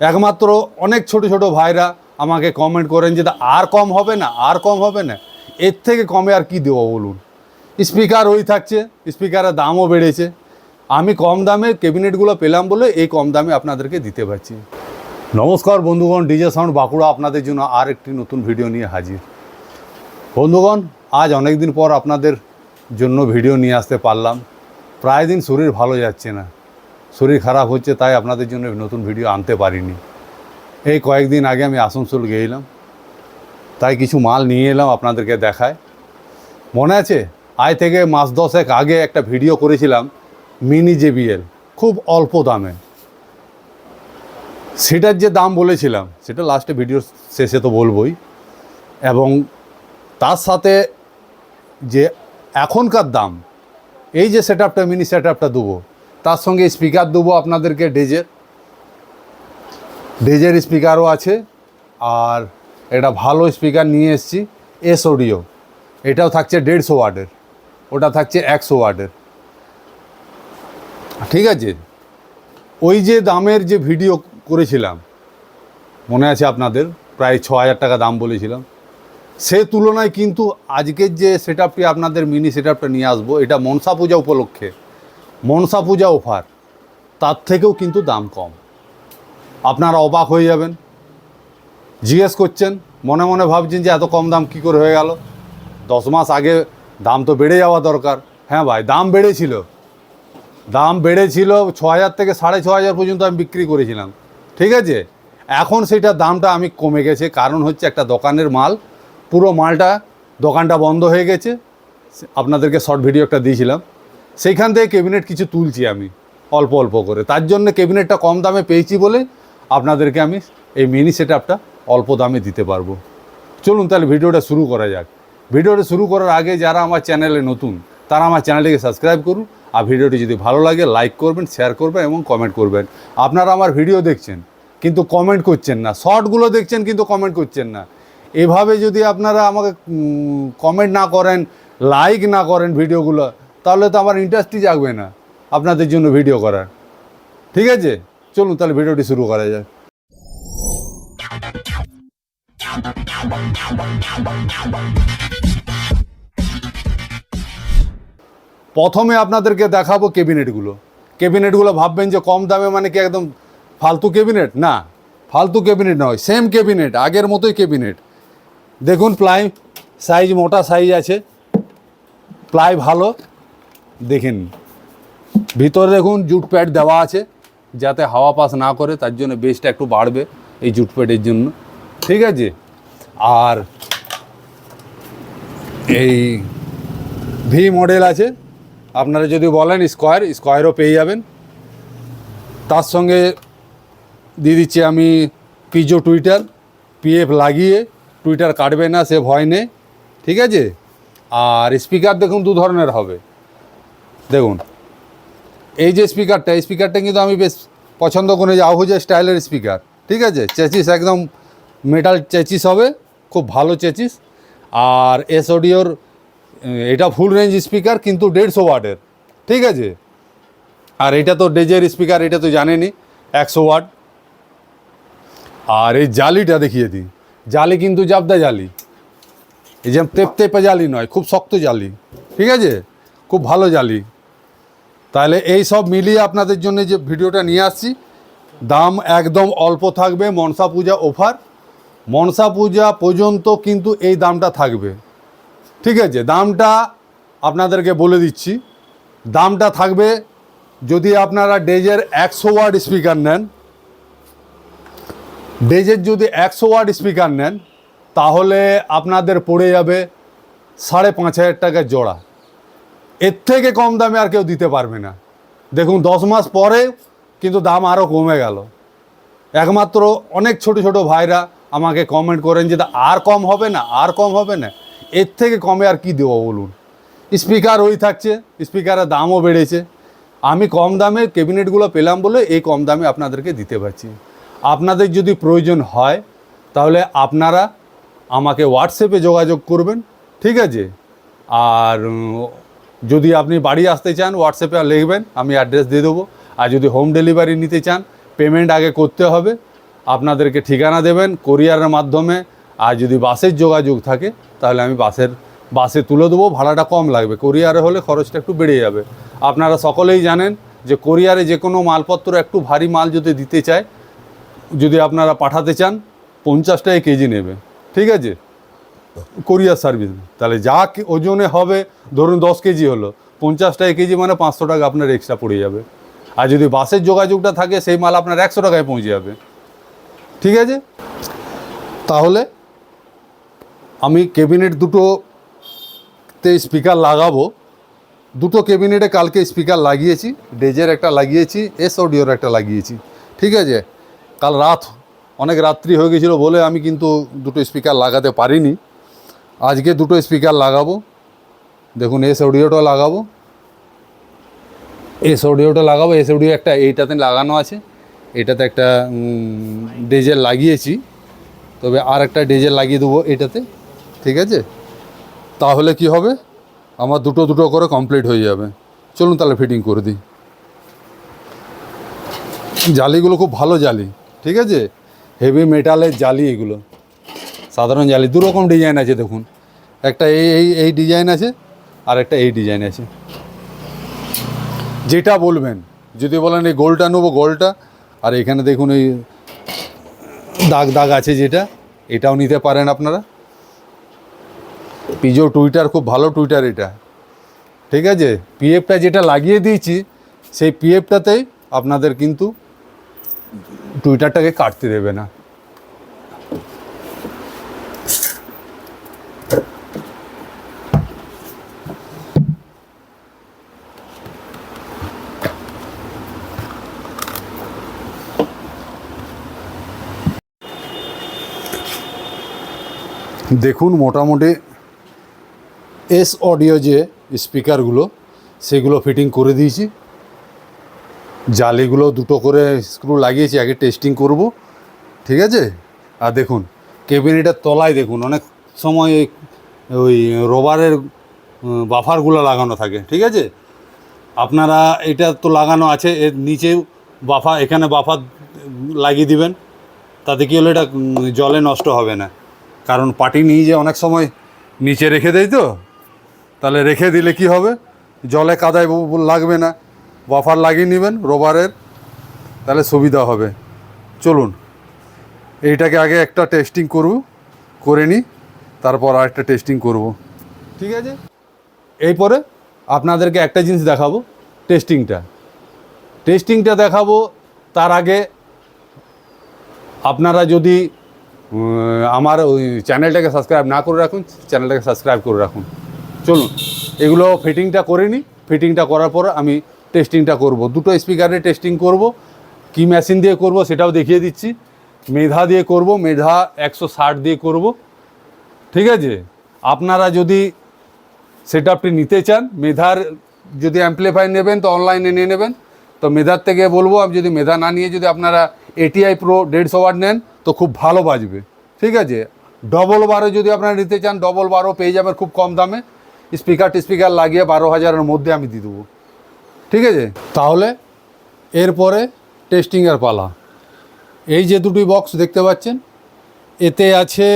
একমাত্র অনেক ছোট ছোট ভাইরা আমাকে কমেন্ট করেন যে "দা, আর কম হবে না আর কম হবে না? এর থেকে কমে আর কি দেবো বলুন? স্পিকার ওই থাকছে স্পিকারের দামও বেড়েছে। আমি কম দামে ক্যাবিনেটগুলো পেলাম বলে এই কম দামে আপনাদেরকে দিতে পারছি। নমস্কার বন্ধুগণ ডিজে সাউন্ড বাঁকুড়া আপনাদের জন্য আর একটি নতুন ভিডিও নিয়ে হাজির। বন্ধুগণ আজ অনেক দিন পর আপনাদের জন্য ভিডিও নিয়ে আসতে পারলাম। প্রায় দিন শরীর ভালো যাচ্ছে না। শরীর খারাপ হচ্ছে, তাই আপনাদের জন্য নতুন ভিডিও আনতে পারিনি। এই কয়েকদিন আগে আমি আসানসোল গিয়েছিলাম তাই কিছু মাল নিয়ে এলাম আপনাদেরকে দেখায়। মনে আছে? আয় থেকে মাস দশেক আগে একটা ভিডিও করেছিলাম, মিনি জেবিএল, খুব অল্প দামে। সেটার যে দাম বলেছিলাম, সেটা লাস্টে ভিডিওর শেষে তো বলবই। এবং তার সাথে যে এখনকার দাম, এই যে সেট আপটা মিনি সেট আপটা দেবো তার সঙ্গে স্পিকার দেবো আপনাদেরকে ডেজের ডেজের স্পিকারও আছে, আর এটা ভালো স্পিকার নিয়ে এসেছি এস অডিও এটাও থাকছে দেড়শো ওয়ার্ডের ওটা থাকছে একশো ওয়ার্ডের ঠিক আছে? ওই যে দামের যে ভিডিও করেছিলাম, মনে আছে আপনাদের? প্রায় ছ হাজার টাকা দাম বলেছিলাম। সে তুলনায় কিন্তু আজকের যে সেট আপনাদের মিনি সেট নিয়ে আসব, এটা মনসা পূজা উপলক্ষে। মনসা পূজা অফার, তার থেকেও কিন্তু দাম কম। আপনারা অবাক হয়ে যাবেন। জিজ্ঞেস করছেন, মনে মনে ভাবছেন যে এত কম দাম কী করে হয়ে গেল? দশ মাস আগে দাম তো বেড়ে যাওয়া দরকার। হ্যাঁ ভাই, দাম বেড়েছিল। দাম বেড়েছিল ছ হাজার থেকে সাড়ে ছ হাজার পর্যন্ত আমি বিক্রি করেছিলাম। ঠিক আছে? এখন সেটা দামটা আমি কমে গেছে। কারণ হচ্ছে একটা দোকানের মাল, পুরো মালটা দোকানটা বন্ধ হয়ে গেছে। আপনাদেরকে শর্ট ভিডিও একটা দিয়েছিলাম। সেইখান থেকে ক্যাবিনেট কিছু তুলছি আমি, অল্প অল্প করে। তার জন্য ক্যাবিনেটটা কম দামে পেয়েছি বলে আপনাদেরকে আমি এই মিনি সেট অল্প দামে দিতে পারব। চলুন তাহলে ভিডিওটা শুরু করা যাক। ভিডিওটা শুরু করার আগে যারা আমার চ্যানেলে নতুন, তারা আমার চ্যানেলটিকে সাবস্ক্রাইব করুন আর ভিডিওটি যদি ভালো লাগে লাইক করবেন শেয়ার করবেন এবং কমেন্ট করবেন। আপনারা আমার ভিডিও দেখছেন, কিন্তু কমেন্ট করছেন না। শর্টগুলো দেখছেন, কিন্তু কমেন্ট করছেন না। এভাবে যদি আপনারা আমাকে কমেন্ট না করেন লাইক না করেন ভিডিওগুলো তাহলে তো আমার ইন্টারেস্টই জাগবে না আপনাদের জন্য ভিডিও করার। ঠিক আছে? চলুন তাহলে ভিডিওটি শুরু করা যাক। প্রথমে আপনাদেরকে দেখাবো ক্যাবিনেটগুলো ক্যাবিনেটগুলো ভাববেন যে কম দামে মানে কি একদম ফালতু ক্যাবিনেট না, ফালতু ক্যাবিনেট নয় সেম ক্যাবিনেট আগের মতোই ক্যাবিনেট দেখুন প্লাই সাইজ মোটা সাইজ আছে। প্লাই ভালো। দেখেন, ভিতরে দেখুন জুট প্যাড দেওয়া আছে, যাতে হাওয়া পাস না করে, তার জন্য বেসটা একটু বাড়বে এই জুট প্যাডের জন্য। ঠিক আছে? আর এই ভি মডেল আছে, আপনারা যদি বলেন স্কোয়ার, স্কোয়ারও পেয়ে যাবেন। তার সঙ্গে দিয়ে দিচ্ছি আমি পিজো টুইটার পিএফ লাগিয়ে টুইটার কাটবে না সে ভয় নেই ঠিক আছে? আর স্পিকার দেখুন দু ধরনের হবে। দেখুন, এই যে স্পিকারটা এই স্পিকারটা কিন্তু আমি বেশ পছন্দ করি যে আহুজা স্টাইলের স্পিকার ঠিক আছে? চেচিস একদম মেটাল চেচিস হবে, খুব ভালো চেচিস। আর এস অডিওর এটা ফুল রেঞ্জ স্পিকার কিন্তু দেড়শো ওয়াটের, ঠিক আছে? আর এটা তো ডেজের স্পিকার এটা তো জানেনি একশো ওয়াট। আর এই জালিটা দেখিয়ে দিই, জালি কিন্তু জাবদা জালি। এই যে তেপ তেপে জালি নয়, খুব শক্ত জালি, ঠিক আছে? খুব ভালো জালি। তাহলে এই সব মিলিয়ে আপনাদের জন্য যে ভিডিওটা নিয়ে আসছি, দাম একদম অল্প থাকবে, মনসা পূজা অফার মনসা পূজা পর্যন্ত কিন্তু এই দামটা থাকবে। ঠিক আছে, দামটা আপনাদেরকে বলে দিচ্ছি। দামটা থাকবে যদি আপনারা ডেজের একশো ওয়ার্ড স্পিকার নেন, ডেজের যদি একশো ওয়ার্ড স্পিকার নেন, তাহলে আপনাদের পড়ে যাবে সাড়ে পাঁচ হাজার টাকা জোড়া। এর থেকে কম দামে আর কেউ দিতে পারবে না। দেখুন দশ মাস পরে কিন্তু দাম আরও কমে গেল। একমাত্র অনেক ছোট ছোট ভাইরা আমাকে কমেন্ট করেন যে "দা, আর কম হবে না আর কম হবে না? এর থেকে কমে আর কি দেবো বলুন? স্পিকার ওই থাকছে স্পিকারের দামও বেড়েছে। আমি কম দামে ক্যাবিনেটগুলো পেলাম বলে এই কম দামে আপনাদেরকে দিতে পারছি। আপনাদের যদি প্রয়োজন হয় তাহলে আপনারা আমাকে হোয়াটসঅ্যাপে যোগাযোগ করবেন ঠিক আছে? আর যদি আপনি বাড়ি আসতে চান হোয়াটসঅ্যাপে লিখবেন, আমি অ্যাড্রেস দিয়ে দেবো। আর যদি হোম ডেলিভারি নিতে চান পেমেন্ট আগে করতে হবে। আপনাদেরকে ঠিকানা দেবেন কোরিয়ারের মাধ্যমে। আর যদি বাসের যোগাযোগ থাকে, তাহলে আমি বাসের, বাসে তুলে দেবো। ভাড়াটা কম লাগবে। কোরিয়ারে হলে খরচটা একটু বেড়ে যাবে। আপনারা সকলেই জানেন যে কোরিয়ারে যে কোনো মালপত্র একটু ভারী মাল যদি দিতে চায়, যদি আপনারা পাঠাতে চান, পঞ্চাশ টাকা কেজি নেবে। ঠিক আছে? কোরিয়ার সার্ভিস। তাহলে যা ওজনে হবে, ধরুন দশ কেজি হলো পঞ্চাশ টাকা কেজি মানে পাঁচশো টাকা আপনার এক্সট্রা পড়ে যাবে। আর যদি বাসের যোগাযোগটা থাকে, সেই মাল আপনার একশো টাকায় পৌঁছে যাবে। ঠিক আছে? তাহলে আমি ক্যাবিনেট দুটোতে স্পিকার লাগাবো। দুটো ক্যাবিনেটে কালকে স্পিকার লাগিয়েছি, ডেজের একটা লাগিয়েছি এস অডিওর একটা লাগিয়েছি। ঠিক আছে? কাল রাত, অনেক রাত্রি হয়ে গেছিল বলে আমি কিন্তু দুটো স্পিকার লাগাতে পারিনি। আজকে দুটো স্পিকার লাগাবো। দেখুন, এস অডিওটা লাগাবো। এস অডিওটা লাগাবো। এস অডিও একটা এইটাতে লাগানো আছে। এটাতে একটা ডেজের লাগিয়েছি। তবে আর একটা ডেজের লাগিয়ে দেবো এটাতে। ঠিক আছে? তাহলে কি হবে? আমার দুটো দুটো করে কমপ্লিট হয়ে যাবে। চলুন তাহলে ফিটিং করে দিই। জালিগুলো খুব ভালো জালি। ঠিক আছে? হেভি মেটালের জালি এগুলো। সাধারণ জালি, দু রকম ডিজাইন আছে দেখুন। একটা এই এই এই ডিজাইন আছে, আর একটা এই ডিজাইন আছে। যেটা বলবেন, যদি বলেন এই গোলটা নেব, গোলটা, আর এখানে দেখুন এই দাগ দাগ আছে যেটা, এটাও নিতে পারেন আপনারা। পিজো টুইটার খুব ভালো টুইটার এটা। ঠিক আছে? পিএফটা যেটা লাগিয়ে দিয়েছি, সেই পিএফটাতেই আপনাদের কিন্তু টুইটারটাকে কাটতে দেবে না। দেখুন মোটামুটি এস অডিও যে স্পিকারগুলো, সেগুলো ফিটিং করে দিয়েছি। জালিগুলো দুটো করে স্ক্রু লাগিয়েছি, আগে টেস্টিং করব, ঠিক আছে? আর দেখুন, কেবিনেটের তলায় দেখুন, অনেক সময় ওই- রবারের বাফারগুলো লাগানো থাকে, ঠিক আছে? আপনারা, এটা তো লাগানো আছে, এর নিচেও বাফা, এখানে বাফার লাগিয়ে দিবেন, তাতে কি হলো, এটা জলে নষ্ট হবে না। কারণ পাটি নিয়ে যে অনেক সময় নিচে রেখে দেয় তো, তাহলে রেখে দিলে কি হবে? জলে কাদায় লাগবে না। বাফার লাগিয়ে নেবেন রোবারের তাহলে সুবিধা হবে। চলুন, এইটাকে আগে একটা টেস্টিং করব, করে নিই, তারপর আরেকটা টেস্টিং করব। ঠিক আছে? এরপরে আপনাদেরকে একটা জিনিস দেখাবো টেস্টিংটা টেস্টিংটা দেখাবো, তার আগে আপনারা যদি আমার ওই চ্যানেলটাকে সাবস্ক্রাইব না করে রাখুন, চ্যানেলটাকে সাবস্ক্রাইব করে রাখুন। চলুন, এগুলো ফিটিংটা করে নিই ফিটিংটা করার পর আমি টেস্টিংটা করব। দুটো স্পিকারে টেস্টিং করব। কি মেশিন দিয়ে করব সেটাও দেখিয়ে দিচ্ছি। মেধা দিয়ে করব, মেধা একশো ষাট দিয়ে করব। ঠিক আছে? আপনারা যদি সেট আপটি নিতে চান, মেধার যদি অ্যাম্পলিফাই নেবেন, তো অনলাইনে নিয়ে নেবেন। তো মেধার থেকে বলব, আমি যদি মেধা না নিয়ে যদি আপনারা এটিআই প্রো দেড়শো ওয়াট নেন তো খুব ভালো বাজবে। ঠিক আছে? ডবল বারো যদি আপনারা নিতে চান ডবল বারো পেয়ে যাবেন খুব কম দামে। স্পিকার টিস্পিকার লাগিয়ে বারো হাজারের মধ্যে আমি দিয়ে দেবো। ঠিক আছে? তাহলে এরপরে টেস্টিংয়ের পালা। এই যে দুটি বক্স দেখতে পাচ্ছেন, এতে আছে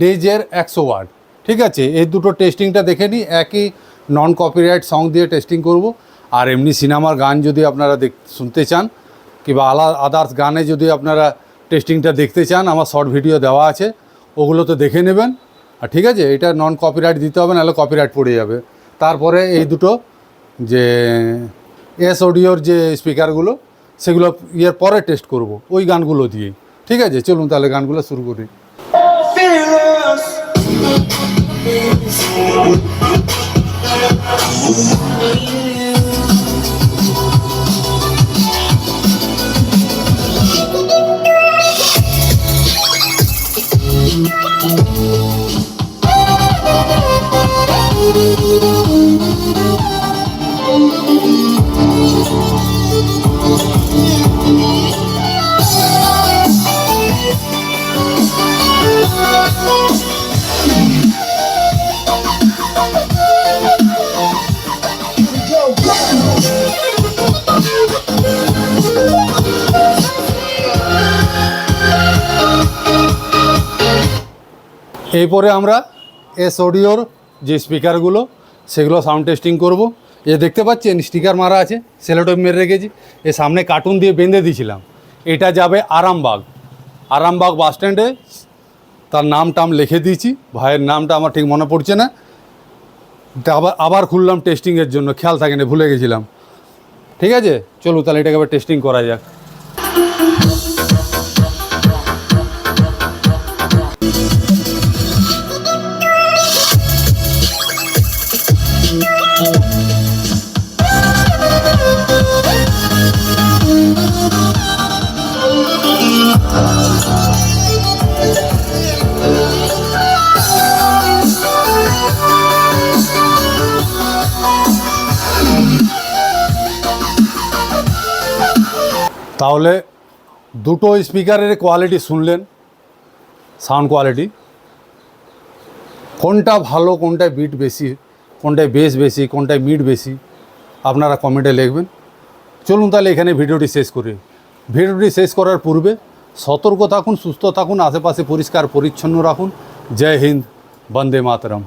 ডেজের একশো ওয়াট ঠিক আছে? এই দুটো টেস্টিংটা দেখে নিই, একই নন কপিরাইট সং দিয়ে টেস্টিং করব। আর এমনি সিনেমার গান যদি আপনারা দেখ, শুনতে চান, কিংবা আলা আদার্স গানে যদি আপনারা টেস্টিংটা দেখতে চান, আমার শর্ট ভিডিও দেওয়া আছে ওগুলো তো দেখে নেবেন। আর ঠিক আছে, এটা নন কপিরাইট দিতে হবে, নাহলে কপিরাইট পড়ে যাবে। তারপরে এই দুটো যে এস অডিওর যে স্পিকারগুলো সেগুলো ইয়ের পরে টেস্ট করব, ওই গানগুলো দিয়েই। ঠিক আছে, চলুন তাহলে গানগুলো শুরু করি। Fearless. Here এরপরে আমরা এস অডিওর যে স্পিকারগুলো সেগুলো সাউন্ড টেস্টিং করব। এ দেখতে পাচ্ছেন স্টিকার মারা আছে সেলোটোপ মেরে রেখেছি। এ সামনে কার্টুন দিয়ে বেঁধে দিয়েছিলাম। এটা যাবে আরামবাগ। আরামবাগ বাস স্ট্যান্ডে তার নাম টাম লিখে দিয়েছি। ভাইয়ের নামটা আমার ঠিক মনে পড়ছে না। আবার আবার খুললাম টেস্টিংয়ের জন্য, খেয়াল থাকে না ভুলে গেছিলাম। ঠিক আছে? চলো তাহলে এটাকে আবার টেস্টিং করা যাক। তাহলে দুটো স্পিকারের কোয়ালিটি শুনলেন সাউন্ড কোয়ালিটি কোনটা ভালো, কোনটায় বিট বেশি, কোনটায় বেস বেশি, কোনটায় মিড বেশি, আপনারা কমেন্টে লিখবেন। চলুন তাহলে এখানে ভিডিওটি শেষ করি। ভিডিওটি শেষ করার পূর্বে সতর্ক থাকুন, সুস্থ থাকুন, আশেপাশে পরিষ্কার পরিচ্ছন্ন রাখুন। জয় হিন্দ, বন্দে মাতরম।